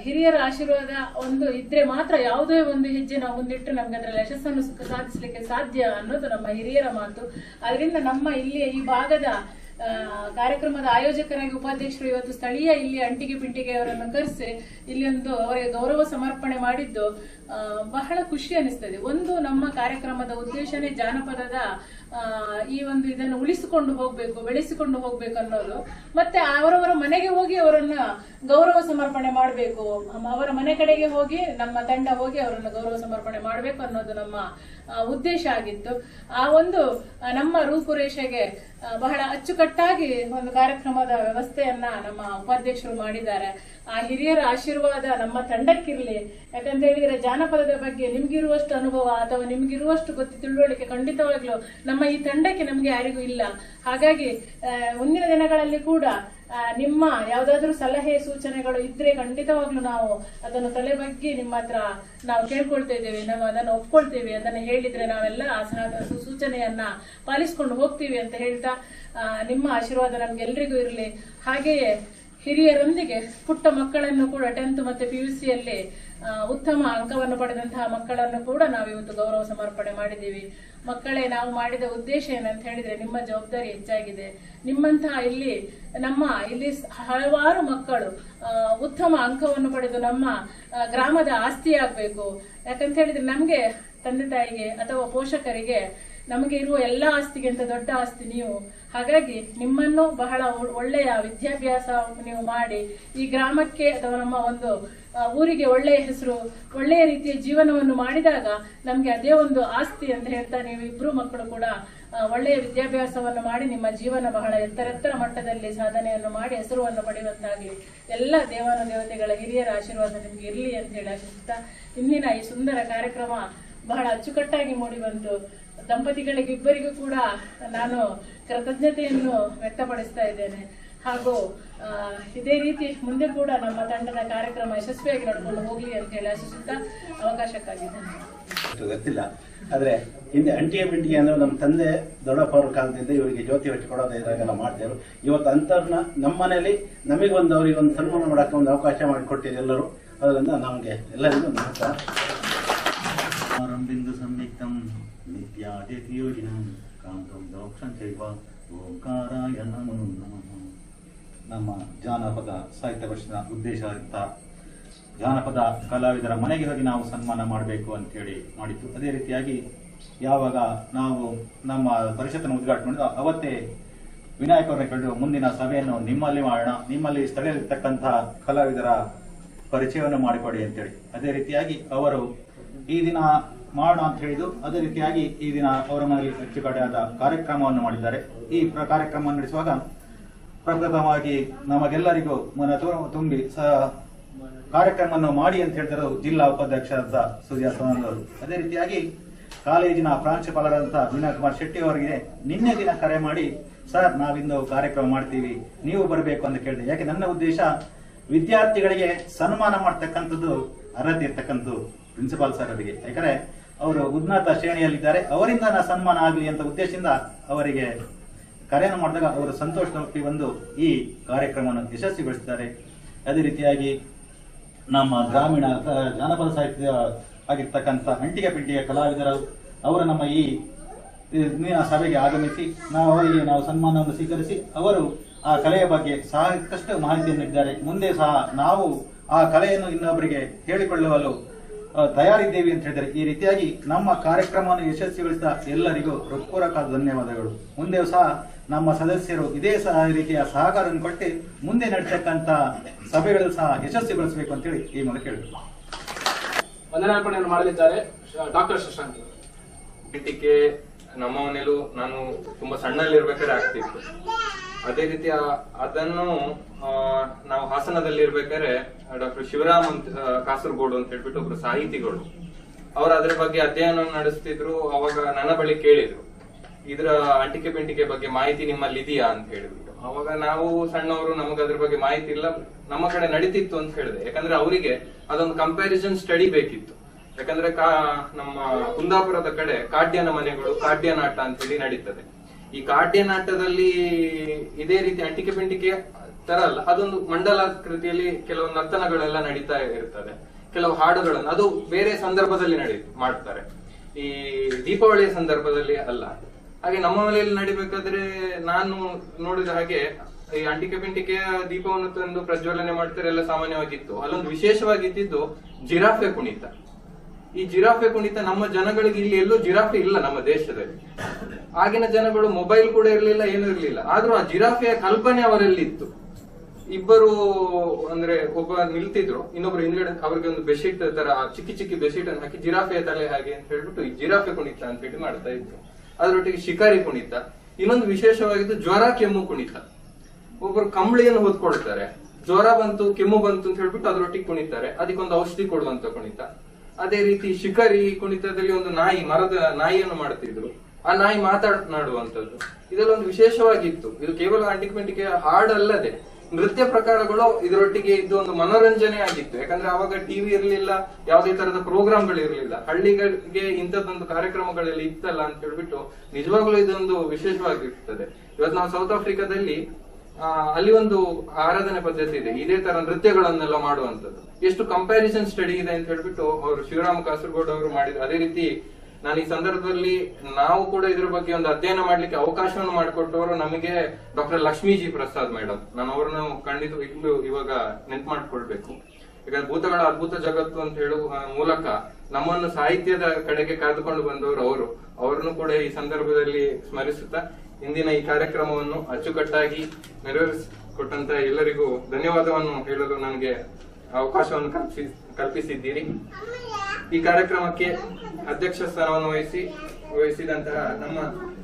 ಹಿರಿಯರ ಆಶೀರ್ವಾದ ಒಂದು ಇದ್ರೆ ಮಾತ್ರ ಯಾವುದೇ ಒಂದು ಹೆಜ್ಜೆ ನಾವು ಮುಂದಿಟ್ಟು ನಮ್ಗೆ ಅದರಲ್ಲಿ ಯಶಸ್ಸನ್ನು ಸಾಧಿಸಲಿಕ್ಕೆ ಸಾಧ್ಯ ಅನ್ನೋದು ನಮ್ಮ ಹಿರಿಯರ ಮಾತು. ಅದರಿಂದ ನಮ್ಮ ಇಲ್ಲಿಯ ಈ ಭಾಗದ ಕಾರ್ಯಕ್ರಮದ ಆಯೋಜಕರಾಗಿ ಉಪಾಧ್ಯಕ್ಷರು ಇವತ್ತು ಸ್ಥಳೀಯ ಇಲ್ಲಿ ಅಂಟಿಗೆ ಪಿಂಟಿಗೆ ಅವರನ್ನು ಕರೆಸಿ ಇಲ್ಲಿ ಒಂದು ಅವರಿಗೆ ಗೌರವ ಸಮರ್ಪಣೆ ಮಾಡಿದ್ದು. ಬಹಳ ಖುಷಿ ಅನಿಸ್ತದೆ. ಒಂದು ನಮ್ಮ ಕಾರ್ಯಕ್ರಮದ ಉದ್ದೇಶನೇ ಜಾನಪದದ ಈ ಒಂದು ಇದನ್ನು ಉಳಿಸಿಕೊಂಡು ಹೋಗ್ಬೇಕು, ಬೆಳೆಸಿಕೊಂಡು ಹೋಗ್ಬೇಕು ಅನ್ನೋದು. ಮತ್ತೆ ಅವರವರ ಮನೆಗೆ ಹೋಗಿ ಅವರನ್ನ ಗೌರವ ಸಮರ್ಪಣೆ ಮಾಡಬೇಕು. ಅವರ ಮನೆ ಕಡೆಗೆ ಹೋಗಿ, ನಮ್ಮ ತಂಡ ಹೋಗಿ ಅವರನ್ನು ಗೌರವ ಸಮರ್ಪಣೆ ಮಾಡಬೇಕು ಅನ್ನೋದು ನಮ್ಮ ಉದ್ದೇಶ ಆಗಿತ್ತು. ಆ ಒಂದು ನಮ್ಮ ರೂಪುರೇಷೆಗೆ ಬಹಳ ಅಚ್ಚುಕಟ್ಟಾಗಿ ಒಂದು ಕಾರ್ಯಕ್ರಮದ ವ್ಯವಸ್ಥೆಯನ್ನ ನಮ್ಮ ಉಪಾಧ್ಯಕ್ಷರು ಮಾಡಿದ್ದಾರೆ. ಆ ಹಿರಿಯರ ಆಶೀರ್ವಾದ ನಮ್ಮ ತಂಡಕ್ಕಿರಲಿ. ಯಾಕಂತ ಹೇಳಿದ್ರೆ ಜಾನಪದದ ಬಗ್ಗೆ ನಿಮ್ಗಿರುವಷ್ಟು ಅನುಭವ ಅಥವಾ ನಿಮ್ಗಿರುವಷ್ಟು ಗೊತ್ತಿ ತಿಳುವಳಿಕೆ ಖಂಡಿತವಾಗ್ಲೂ ನಮ್ಮ ಈ ತಂಡಕ್ಕೆ ನಮ್ಗೆ ಯಾರಿಗೂ ಇಲ್ಲ. ಹಾಗಾಗಿ ಮುಂದಿನ ದಿನಗಳಲ್ಲಿ ಕೂಡ ನಿಮ್ಮ ಯಾವ್ದಾದ್ರು ಸಲಹೆ, ಸೂಚನೆಗಳು ಇದ್ರೆ ಖಂಡಿತವಾಗ್ಲು ನಾವು ಅದನ್ನು ತಲೆ ಬಗ್ಗೆ ನಿಮ್ಮ ಹತ್ರ ನಾವು ಕೇಳ್ಕೊಳ್ತಾ ಇದ್ದೇವೆ. ನಾವು ಅದನ್ನು ಒಪ್ಕೊಳ್ತೇವೆ. ಅದನ್ನು ಹೇಳಿದ್ರೆ ನಾವೆಲ್ಲ ಆ ಸೂಚನೆಯನ್ನ ಪಾಲಿಸ್ಕೊಂಡು ಹೋಗ್ತೀವಿ ಅಂತ ಹೇಳ್ತಾ ನಿಮ್ಮ ಆಶೀರ್ವಾದ ನಮ್ಗೆಲ್ರಿಗೂ ಇರಲಿ. ಹಾಗೆಯೇ ಹಿರಿಯರೊಂದಿಗೆ ಪುಟ್ಟ ಮಕ್ಕಳನ್ನು ಕೂಡ ಟೆಂತ್ ಮತ್ತೆ ಪಿ ಯು ಸಿಯಲ್ಲಿ ಉತ್ತಮ ಅಂಕವನ್ನು ಪಡೆದಂತಹ ಮಕ್ಕಳನ್ನು ಕೂಡ ನಾವು ಇವತ್ತು ಗೌರವ ಸಮರ್ಪಣೆ ಮಾಡಿದ್ದೀವಿ. ಮಕ್ಕಳೇ, ನಾವು ಮಾಡಿದ ಉದ್ದೇಶ ಏನಂತ ಹೇಳಿದ್ರೆ ನಿಮ್ಮ ಜವಾಬ್ದಾರಿ ಹೆಚ್ಚಾಗಿದೆ. ನಿಮ್ಮಂತಹ ಇಲ್ಲಿ, ನಮ್ಮ ಇಲ್ಲಿ ಹಲವಾರು ಮಕ್ಕಳು ಉತ್ತಮ ಅಂಕವನ್ನು ಪಡೆದು ನಮ್ಮ ಗ್ರಾಮದ ಆಸ್ತಿ ಆಗ್ಬೇಕು ಯಾಕಂತ ಹೇಳಿದ್ರೆ ನಮ್ಗೆ ತಂದೆ ತಾಯಿಗೆ ಅಥವಾ ಪೋಷಕರಿಗೆ ನಮಗೆ ಇರುವ ಎಲ್ಲ ಆಸ್ತಿಗಿಂತ ದೊಡ್ಡ ಆಸ್ತಿ ನೀವು. ಹಾಗಾಗಿ ನಿಮ್ಮನ್ನು ಬಹಳ ಒಳ್ಳೆಯ ವಿದ್ಯಾಭ್ಯಾಸ ನೀವು ಮಾಡಿ ಈ ಗ್ರಾಮಕ್ಕೆ ಅಥವಾ ನಮ್ಮ ಒಂದು ಊರಿಗೆ ಒಳ್ಳೆಯ ಹೆಸರು, ಒಳ್ಳೆಯ ರೀತಿಯ ಜೀವನವನ್ನು ಮಾಡಿದಾಗ ನಮ್ಗೆ ಅದೇ ಒಂದು ಆಸ್ತಿ ಅಂತ ಹೇಳ್ತಾ ನೀವು ಇಬ್ರು ಮಕ್ಕಳು ಕೂಡ ಒಳ್ಳೆಯ ವಿದ್ಯಾಭ್ಯಾಸವನ್ನು ಮಾಡಿ ನಿಮ್ಮ ಜೀವನ ಬಹಳ ಎತ್ತರೆತ್ತರ ಮಟ್ಟದಲ್ಲಿ ಸಾಧನೆಯನ್ನು ಮಾಡಿ ಹೆಸರುವನ್ನು ಪಡೆಯುವಂತಾಗಲಿ. ಎಲ್ಲ ದೇವಾನು ದೇವತೆಗಳ ಹಿರಿಯರ ಆಶೀರ್ವಾದ ನಿಮ್ಗೆ ಇರಲಿ ಅಂತ ಹೇಳಿ ಆಶಿಸ್ತಾ, ಇಂದಿನ ಈ ಸುಂದರ ಕಾರ್ಯಕ್ರಮ ಬಹಳ ಅಚ್ಚುಕಟ್ಟಾಗಿ ಮೂಡಿ ಬಂತು. ದಂಪತಿಗಳಿಗೆ ಇಬ್ಬರಿಗೂ ಕೂಡ ನಾನು ಕೃತಜ್ಞತೆಯನ್ನು ವ್ಯಕ್ತಪಡಿಸ್ತಾ ಇದ್ದೇನೆ. ಹಾಗೂ ಇದೇ ರೀತಿ ಮುಂದೆ ಕೂಡ ನಮ್ಮ ತಂಡದ ಕಾರ್ಯಕ್ರಮ ಯಶಸ್ವಿಯಾಗಿ ನಡ್ಕೊಂಡು ಹೋಗಲಿ ಅಂತ ಹೇಳಿ ಆಶಿಸುತ್ತಾ ಅವಕಾಶಕ್ಕಾಗಿ ಧನ್ಯವಾದ ಗೊತ್ತಿಲ್ಲ. ಆದ್ರೆ ಹಿಂದೆ ಅಂಟಿಗೆ ಮಿಂಟಿಗೆ ಅಂದ್ರೆ ನಮ್ಮ ತಂದೆ ದೊಡ್ಡಪ್ಪ ಅವ್ರ ಕಾಲದಿಂದ ಇವರಿಗೆ ಜ್ಯೋತಿ ಹಚ್ಚಿ ಕೊಡೋದು ಇದಾಗೆಲ್ಲ ಮಾಡ್ತಿದ್ರು. ಇವತ್ತು ಅಂತರ್ನ ನಮ್ಮ ಮನೆಯಲ್ಲಿ ನಮಗೊಂದು ಅವರಿಗೆ ಒಂದು ಸನ್ಮಾನ ಮಾಡಕ್ಕೆ ಒಂದು ಅವಕಾಶ ಮಾಡಿಕೊಟ್ಟಿದೆ ಎಲ್ಲರೂ. ಅದರಿಂದ ನಮಗೆ ಎಲ್ಲರಿಗೂ ನಮಸ್ಕಾರ. ಕಾಂತಂ ದೋಕ್ಷಂ ಚೈವ ಓಂಕಾರಾಯ ನಮೋ ನಮಃ ನಮ್ಮ ಜಾನಪದ ಸಾಹಿತ್ಯ ವರ್ಷದ ಉದ್ದೇಶ ಇತ್ತ ಜಾನಪದ ಕಲಾವಿದರ ಮನೆಗೆ ಹೋಗಿ ನಾವು ಸನ್ಮಾನ ಮಾಡಬೇಕು ಅಂತೇಳಿ ಮಾಡಿತ್ತು ಅದೇ ರೀತಿಯಾಗಿ ಯಾವಾಗ ನಾವು ನಮ್ಮ ಪರಿಷತ್ತನ್ನು ಉದ್ಘಾಟನೆ ಮಾಡಿದ ಅವತ್ತೇ ವಿನಾಯಕ್ ಕಂಡು ಮುಂದಿನ ಸಭೆಯನ್ನು ನಿಮ್ಮಲ್ಲಿ ಮಾಡೋಣ, ನಿಮ್ಮಲ್ಲಿ ಸ್ಥಳೀಯರಿರ್ತಕ್ಕಂತಹ ಕಲಾವಿದರ ಪರಿಚಯವನ್ನು ಮಾಡಿಕೊಡಿ ಅಂತೇಳಿ. ಅದೇ ರೀತಿಯಾಗಿ ಅವರು ಈ ದಿನ ಮಾಡೋಣ ಅಂತ ಹೇಳಿದ್ದು, ಅದೇ ರೀತಿಯಾಗಿ ಈ ದಿನ ಅವರ ಮನೆಯಲ್ಲಿ ಅಚ್ಚುಕಟ್ಟಾದ ಕಾರ್ಯಕ್ರಮವನ್ನು ಮಾಡಿದ್ದಾರೆ. ಈ ಕಾರ್ಯಕ್ರಮ ನಡೆಸುವಾಗ ಪ್ರಪ್ರಥಮವಾಗಿ ನಮಗೆಲ್ಲರಿಗೂ ಮನ ತುಂಬಿ ಸ ಕಾರ್ಯಕ್ರಮವನ್ನು ಮಾಡಿ ಅಂತ ಹೇಳಿದರು ಜಿಲ್ಲಾ ಉಪಾಧ್ಯಕ್ಷರಾದ ಅವರು. ಅದೇ ರೀತಿಯಾಗಿ ಕಾಲೇಜಿನ ಪ್ರಾಂಶುಪಾಲರಾದಂಥ ಕುಮಾರ್ ಶೆಟ್ಟಿ ಅವರಿಗೆ ನಿನ್ನೆ ದಿನ ಕರೆ ಮಾಡಿ, ಸರ್, ನಾವಿಂದು ಕಾರ್ಯಕ್ರಮ ಮಾಡ್ತೀವಿ, ನೀವು ಬರಬೇಕು ಅಂತ ಕೇಳಿದೆ. ಯಾಕೆ, ನನ್ನ ಉದ್ದೇಶ ವಿದ್ಯಾರ್ಥಿಗಳಿಗೆ ಸನ್ಮಾನ ಮಾಡ್ತಕ್ಕಂಥದ್ದು ಅರ್ಹತೆ ಇರ್ತಕ್ಕಂಥದ್ದು. ಪ್ರಿನ್ಸಿಪಾಲ್ ಸರ್ ಅವರಿಗೆ. ಯಾಕಂದ್ರೆ ಅವರು ಉನ್ನತ ಶ್ರೇಣಿಯಲ್ಲಿದ್ದಾರೆ. ಅವರಿಂದ ನಾ ಸನ್ಮಾನ ಆಗಲಿ ಅಂತ ಉದ್ದೇಶದಿಂದ ಅವರಿಗೆ ಕರೆಯನ್ನು ಮಾಡಿದಾಗ ಅವರು ಸಂತೋಷವಾಗಿ ಬಂದು ಈ ಕಾರ್ಯಕ್ರಮವನ್ನು ಯಶಸ್ವಿಗೊಳಿಸಿದ್ದಾರೆ ಅದೇ ರೀತಿಯಾಗಿ ನಮ್ಮ ಗ್ರಾಮೀಣ ಜಾನಪದ ಸಾಹಿತ್ಯ ಆಗಿರ್ತಕ್ಕಂಥ ಅಂಟಿಗೆ ಪಿಂಟಿಗೆ ಕಲಾವಿದರು ಅವರು ನಮ್ಮ ಈ ಸಭೆಗೆ ಆಗಮಿಸಿ ನಾವು ಅವರಿಗೆ ನಾವು ಸನ್ಮಾನವನ್ನು ಸ್ವೀಕರಿಸಿ ಅವರು ಆ ಕಲೆಯ ಬಗ್ಗೆ ಸಾಕಷ್ಟು ಮಾಹಿತಿಯನ್ನು ನೀಡಿದ್ದಾರೆ. ಮುಂದೆ ಸಹ ನಾವು ಆ ಕಲೆಯನ್ನು ಇನ್ನೊಬ್ಬರಿಗೆ ಹೇಳಿಕೊಳ್ಳಲು ಆ, ತಯಾರಿದ್ದೇವೆ ಅಂತ ಹೇಳಿದರೆ ಈ ರೀತಿಯಾಗಿ ನಮ್ಮ ಕಾರ್ಯಕ್ರಮವನ್ನು ಯಶಸ್ವಿಗೊಳಿಸಿದ ಎಲ್ಲರಿಗೂ ಹೃತ್ಪೂರ್ವಕ ಧನ್ಯವಾದಗಳು. ಮುಂದೆಯೂ ಸಹ ನಮ್ಮ ಸದಸ್ಯರು ಇದೇ ಸಹ ರೀತಿಯ ಸಹಕಾರವನ್ನು ಕೊಟ್ಟು ಮುಂದೆ ನಡೆಸತಕ್ಕಂತ ಸಭೆಗಳು ಸಹ ಯಶಸ್ವಿಗೊಳಿಸಬೇಕು ಅಂತೇಳಿ ಈ ಮೂಲಕ ಹೇಳಿದರು ವಂದನಾರ್ಪಣೆಯನ್ನು ಮಾಡಲಿದ್ದಾರೆ ಡಾಕ್ಟರ್ ಶಶಾಂಕ್. ನಮ್ಮ ಮನೇಲೂ ನಾನು ತುಂಬಾ ಸಣ್ಣಲ್ಲಿರ್ಬೇಕಾದ್ರೆ ಆಗ್ತಿತ್ತು. ಅದೇ ರೀತಿ ಅದನ್ನು ನಾವು ಹಾಸನದಲ್ಲಿ ಇರ್ಬೇಕಾದ್ರೆ ಡಾಕ್ಟರ್ ಶಿವರಾಮ್ ಅಂತ ಕಾಸರಗೋಡು ಅಂತ ಹೇಳ್ಬಿಟ್ಟು ಒಬ್ರು ಸಾಹಿತಿಗಳು. ಅವ್ರು ಅದ್ರ ಬಗ್ಗೆ ಅಧ್ಯಯನ ನಡೆಸ್ತಿದ್ರು, ಅವಾಗ ನನ್ನ ಬಳಿ ಕೇಳಿದ್ರು. ಇದ್ರ ಅಂಟಿಕೆ ಪಿಂಟಿಕೆ ಬಗ್ಗೆ ಮಾಹಿತಿ ನಿಮ್ಮಲ್ಲಿ ಇದೆಯಾ ಅಂತ ಹೇಳಿಬಿಟ್ಟು ಅವಾಗ ನಾವು ಸಣ್ಣವರು, ನಮಗೆ ಅದ್ರ ಬಗ್ಗೆ ಮಾಹಿತಿ ಇಲ್ಲ. ನಮ್ಮ ಕಡೆ ನಡೀತಿತ್ತು ಅಂತ ಹೇಳಿದೆ. ಯಾಕಂದ್ರೆ ಅವರಿಗೆ ಅದೊಂದು ಕಂಪ್ಯಾರಿಸನ್ ಸ್ಟಡಿ ಬೇಕಿತ್ತು. ಯಾಕಂದ್ರೆ ಕಾ, ನಮ್ಮ ಕುಂದಾಪುರದ ಕಡೆ ಕಾಡ್ಯನ ಮನೆಗಳು, ಕಾಡ್ಯನಾಟ ಅಂತ ಹೇಳಿ ನಡೀತದೆ. ಈ ಕಾಡ್ಯ ನಾಟದಲ್ಲಿ ಇದೇ ರೀತಿ ಅಂಟಿಕೆ ಪಿಂಟಿಕೆ ತರ ಅಲ್ಲ, ಅದೊಂದು ಮಂಡಲಾಕೃತಿಯಲ್ಲಿ ಕೆಲವು ನರ್ತನಗಳೆಲ್ಲ ನಡೀತಾ ಇರ್ತದೆ. ಕೆಲವು ಹಾಡುಗಳನ್ನು, ಅದು ಬೇರೆ ಸಂದರ್ಭದಲ್ಲಿ ನಡಿ, ಮಾಡ್ತಾರೆ. ಈ ದೀಪಾವಳಿಯ ಸಂದರ್ಭದಲ್ಲಿ ಅಲ್ಲ. ಹಾಗೆ ನಮ್ಮ ಮನೆಯಲ್ಲಿ ನಡಿಬೇಕಾದ್ರೆ ನಾನು ನೋಡಿದ ಹಾಗೆ, ಈ ಅಂಟಿಕೆ ಪಿಂಟಿಕೆಯ ದೀಪವನ್ನು ತಂದು ಪ್ರಜ್ವಲನೆ ಮಾಡ್ತಾರೆ ಎಲ್ಲ ಸಾಮಾನ್ಯವಾಗಿತ್ತು. ಅಲ್ಲೊಂದು ವಿಶೇಷವಾಗಿ ಇದ್ದಿದ್ದು ಜಿರಾಫೆ ಕುಣಿತ ಈ ಜಿರಾಫೆ ಕುಣಿತ ನಮ್ಮ ಜನಗಳಿಗೆ ಇಲ್ಲಿ ಎಲ್ಲೂ ಜಿರಾಫೆ ಇಲ್ಲ ನಮ್ಮ ದೇಶದಲ್ಲಿ. ಆಗಿನ ಜನಗಳು ಮೊಬೈಲ್ ಕೂಡ ಇರಲಿಲ್ಲ, ಏನೂ ಇರಲಿಲ್ಲ. ಆದ್ರೂ ಆ ಜಿರಾಫೆಯ ಕಲ್ಪನೆ ಅವರಲ್ಲಿ ಇತ್ತು ಇಬ್ಬರು ಅಂದ್ರೆ ಒಬ್ಬ ನಿಲ್ತಿದ್ರು, ಇನ್ನೊಬ್ರು ಹಿಂದ್ಗಡೆ ಅವ್ರಿಗೆ ಒಂದು ಬೆಡ್ಶೀಟ್ ತರ ಚಿಕ್ಕಿ ಚಿಕ್ಕಿ ಬೆಡ್ಶೀಟ್ ಅನ್ನು ಹಾಕಿ ಜಿರಾಫೆಯ ತಲೆ ಹಾಗೆ ಅಂತ ಹೇಳ್ಬಿಟ್ಟು ಈ ಜಿರಾಫೆ ಕುಣಿತ ಅಂತ ಹೇಳಿ ಮಾಡ್ತಾ ಇದ್ರು. ಅದರೊಟ್ಟಿಗೆ ಶಿಕಾರಿ ಕುಣಿತ. ಇನ್ನೊಂದು ವಿಶೇಷವಾಗಿದ್ದು ಜ್ವರ ಕೆಮ್ಮು ಕುಣಿತ. ಒಬ್ಬರು ಕಂಬಳಿಯನ್ನು ಹೊತ್ಕೊಳ್ತಾರೆ. ಜ್ವರ ಬಂತು, ಕೆಮ್ಮು ಬಂತು ಅಂತ ಹೇಳ್ಬಿಟ್ಟು ಅದರೊಟ್ಟಿಗೆ ಕುಣಿತಾರೆ. ಅದಕ್ಕೊಂದು ಔಷಧಿ ಕೊಡುವಂತ ಕುಣಿತ. ಅದೇ ರೀತಿ ಶಿಖರಿ ಕುಣಿತದಲ್ಲಿ ಒಂದು ನಾಯಿ ಮರದ ನಾಯಿಯನ್ನು ಮಾಡ್ತಿದ್ರು ಆ ನಾಯಿ ಮಾತಾಡುವಂಥದ್ದು ಇದೆಲ್ಲ ಒಂದು ವಿಶೇಷವಾಗಿತ್ತು. ಇದು ಕೇವಲ ಅಂಟಿಕೆ ಪಿಂಟಿಕೆ ಹಾಡಲ್ಲದೆ ನೃತ್ಯ ಪ್ರಕಾರಗಳು ಇದರೊಟ್ಟಿಗೆ ಇದ್ದು ಒಂದು ಮನೋರಂಜನೆ ಆಗಿತ್ತು. ಯಾಕಂದ್ರೆ ಅವಾಗ ಟಿವಿ ಇರಲಿಲ್ಲ, ಯಾವುದೇ ತರದ ಪ್ರೋಗ್ರಾಮ್ಗಳು ಇರಲಿಲ್ಲ. ಹಳ್ಳಿಗಳಿಗೆ ಇಂಥದ್ದೊಂದು ಕಾರ್ಯಕ್ರಮಗಳಲ್ಲಿ ಇತ್ತಲ್ಲ ಅಂತ ಹೇಳ್ಬಿಟ್ಟು ನಿಜವಾಗ್ಲೂ ಇದೊಂದು ವಿಶೇಷವಾಗಿರ್ತದೆ. ಇವತ್ತು ನಾವು ಸೌತ್ ಆಫ್ರಿಕಾದಲ್ಲಿ ಅಲ್ಲಿ ಒಂದು ಆರಾಧನೆ ಪದ್ಧತಿ ಇದೆ. ಇದೇ ತರ ನೃತ್ಯಗಳನ್ನೆಲ್ಲ ಮಾಡುವಂತದ್ದು ಎಷ್ಟು ಕಂಪ್ಯಾರಿಸನ್ ಸ್ಟಡಿ ಇದೆ ಅಂತ ಹೇಳ್ಬಿಟ್ಟು ಅವರು ಶಿವರಾಮ ಕಾಸರಗೋಡ್ ಅವರು ಮಾಡಿದ್ರು ಅದೇ ರೀತಿ ನಾನು ಈ ಸಂದರ್ಭದಲ್ಲಿ ನಾವು ಕೂಡ ಇದ್ರ ಬಗ್ಗೆ ಒಂದು ಅಧ್ಯಯನ ಮಾಡ್ಲಿಕ್ಕೆ ಅವಕಾಶವನ್ನು ಮಾಡಿಕೊಟ್ಟವರು ನಮಗೆ ಡಾಕ್ಟರ್ ಲಕ್ಷ್ಮೀಜಿ ಪ್ರಸಾದ್ ಮೇಡಮ್ ನಾನು ಅವರನ್ನು ಖಂಡಿತ ಇಲ್ಲೂ ಇವಾಗ ನೆನ್ಪು ಮಾಡ್ಕೊಳ್ಬೇಕು. ಯಾಕಂದ್ರೆ ಭೂತಗಳ ಅದ್ಭುತ ಜಗತ್ತು ಅಂತ ಹೇಳುವ ಮೂಲಕ ನಮ್ಮನ್ನು ಸಾಹಿತ್ಯದ ಕಡೆಗೆ ಕರೆದುಕೊಂಡು ಬಂದವರು ಅವರು. ಅವರನ್ನು ಕೂಡ ಈ ಸಂದರ್ಭದಲ್ಲಿ ಸ್ಮರಿಸುತ್ತಾ ಇಂದಿನ ಈ ಕಾರ್ಯಕ್ರಮವನ್ನು ಅಚ್ಚುಕಟ್ಟಾಗಿ ನೆರವೇರಿಸಿಕೊಟ್ಟಂತ ಎಲ್ಲರಿಗೂ ಧನ್ಯವಾದವನ್ನು ಹೇಳಲು ನನಗೆ ಅವಕಾಶವನ್ನು ಕಲ್ಪಿಸಿ, ಕಲ್ಪಿಸಿದ್ದೀರಿ. ಈ ಕಾರ್ಯಕ್ರಮಕ್ಕೆ ಅಧ್ಯಕ್ಷ ಸ್ಥಾನವನ್ನು ವಹಿಸಿ, ವಹಿಸಿದಂತಹ ನಮ್ಮ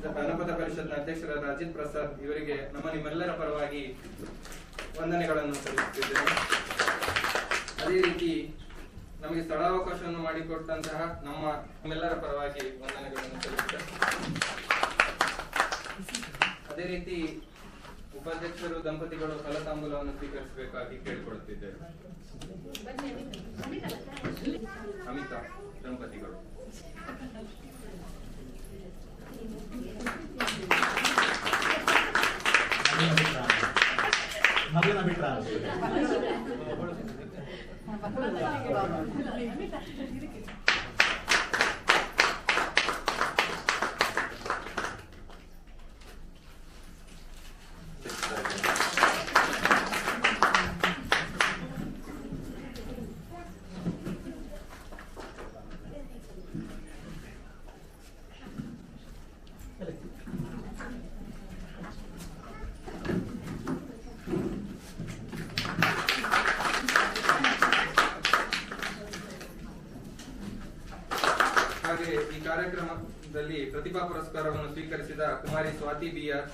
ಜನಪದ ಪರಿಷತ್ನ ಅಧ್ಯಕ್ಷರಾದ ಅಜಿತ್ ಪ್ರಸಾದ್ ಇವರಿಗೆ ನಮ್ಮ ನಿಮ್ಮೆಲ್ಲರ ಪರವಾಗಿ ವಂದನೆಗಳನ್ನು ಸಲ್ಲಿಸುತ್ತಿದ್ದೇನೆ. ಅದೇ ರೀತಿ ನಮಗೆ ಸ್ಥಳಾವಕಾಶವನ್ನು ಮಾಡಿಕೊಟ್ಟಂತಹ ನಮ್ಮ ನಿಮ್ಮೆಲ್ಲರ ಪರವಾಗಿ ವಂದನೆಗಳನ್ನು ಸಲ್ಲಿಸುತ್ತೇನೆ. ಅದೇ ರೀತಿ ಉಪಾಧ್ಯಕ್ಷರು ದಂಪತಿಗಳು ಫಲತಾಂಬೂಲವನ್ನು ಸ್ವೀಕರಿಸಬೇಕಾಗಿ ಕೇಳಿಕೊಳ್ಳುತ್ತಿದ್ದೇವೆ. ಅಮಿತಾ ದಂಪತಿಗಳು. ಮಗನ ಬಿಟ್ರ ಈ ಕಾರ್ಯಕ್ರಮದಲ್ಲಿ ಪ್ರತಿಭಾ ಪುರಸ್ಕಾರವನ್ನು ಸ್ವೀಕರಿಸಿದ ಕುಮಾರಿ ಸ್ವಾತಿ ಬಿ ಆರ್